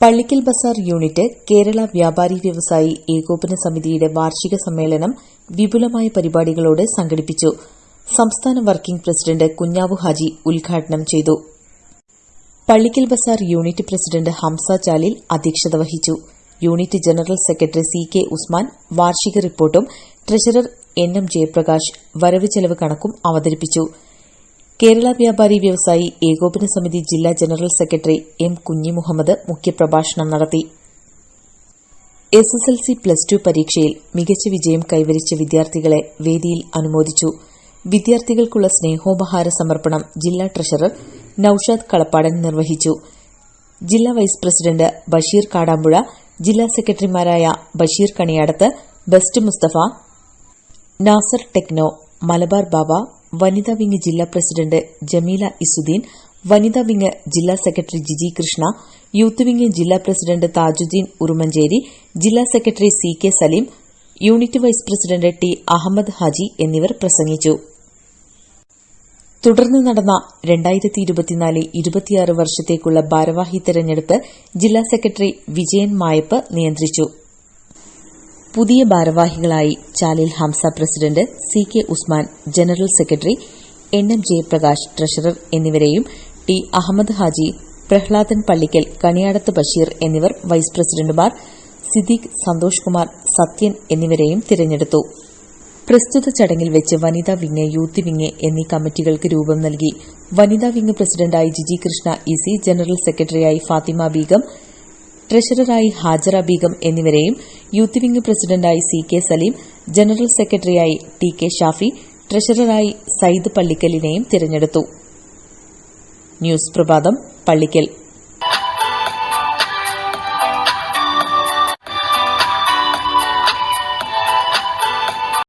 Pallikkal Bazar unit Kerala വ്യാപാരി വ്യവസായി ഏകോപന സമിതിയുടെ വാർഷിക സമ്മേളനം വിപുലമായ പരിപാടികളോടെ സംഘടിപ്പിച്ചു. സംസ്ഥാന വർക്കിംഗ് പ്രസിഡന്റ് കുഞ്ഞാവു ഹാജി ഉദ്ഘാടനം ചെയ്തു. പള്ളിക്കൽ ബസാർ യൂണിറ്റ് പ്രസിഡന്റ് ഹംസ ചാലിൽ അധ്യക്ഷത വഹിച്ചു. Unit general secretary C K Usman വാർഷിക റിപ്പോർട്ടും ട്രഷറർ എൻ എം ജയപ്രകാശ് വരവ് ചെലവ് കണക്കും അവതരിപ്പിച്ചു. കേരള വ്യാപാരി വ്യവസായി ഏകോപന സമിതി ജില്ലാ ജനറൽ സെക്രട്ടറി എം കുഞ്ഞി മുഹമ്മദ് മുഖ്യപ്രഭാഷണം നടത്തി. S S L C plus two പരീക്ഷയിൽ മികച്ച വിജയം കൈവരിച്ച വിദ്യാർത്ഥികളെ വേദിയിൽ അനുമോദിച്ചു. വിദ്യാർത്ഥികൾക്കുള്ള സ്നേഹോപഹാര സമർപ്പണം ജില്ലാ ട്രഷറർ നൌഷാദ് കളപ്പാടൻ നിർവഹിച്ചു. ജില്ലാ വൈസ് പ്രസിഡന്റ് ബഷീർ കാടാമ്പുഴ ജില്ലാ സെക്രട്ടറിമാരായ ബഷീർ കണിയാടത്ത് ബെസ്റ്റ് മുസ്തഫ നാസർ ടെക്നോ മലബാർ ബാബ വനിതാ വിംഗ് ജില്ലാ പ്രസിഡന്റ് ജമീല ഇസുദ്ദീൻ വനിതാ വിംഗ് ജില്ലാ secretary Giji Krishna youth wing ജില്ലാ പ്രസിഡന്റ് താജുദ്ദീൻ ഉറുമഞ്ചേരി ജില്ലാ secretary C K Saleem unit vice president T Ahammed Haji എന്നിവർ പ്രസംഗിച്ചു. തുടർന്ന് നടന്ന രണ്ടായിരത്തി ഇരുപത്തിനാല് ഇരുപത്തിയാറ് വർഷത്തേക്കുള്ള ഭാരവാഹി തെരഞ്ഞെടുപ്പ് ജില്ലാ സെക്രട്ടറി വിജയൻ മായപ്പ് നിയന്ത്രിച്ചു. പുതിയ ഭാരവാഹികളായി Chalil Hamsa president C K Usman general secretary N M Jayaprakash treasurer എന്നിവരെയും ടി അഹമ്മദ് ഹാജി പ്രഹ്ലാദൻ പള്ളിക്കൽ കണിയാടത്ത് ബഷീർ എന്നിവർ വൈസ് പ്രസിഡന്റുമാർ സിദ്ദീഖ് സന്തോഷ് കുമാർ സത്യൻ എന്നിവരെയും തിരഞ്ഞെടുത്തു. പ്രസ്തുത ചടങ്ങിൽ വെച്ച് വനിതാ വിങ് യൂത്ത് വിങ് എന്നീ കമ്മിറ്റികൾക്ക് രൂപം നൽകി. വനിതാ വിങ് പ്രസിഡന്റായി ജിജി കൃഷ്ണ ഇസി ജനറൽ സെക്രട്ടറിയായി ഫാത്തിമ ബീഗം ട്രഷററായി ഹാജറ ബീഗം എന്നിവരെയും യൂത്ത് വിംഗ് പ്രസിഡന്റായി സി കെ സലീം ജനറൽ സെക്രട്ടറിയായി ടി കെ ഷാഫി ട്രഷററായി സയ്യിദ് പള്ളിക്കലിനെയും തിരഞ്ഞെടുത്തു. ന്യൂസ് പ്രഭാതം പള്ളിക്കൽ.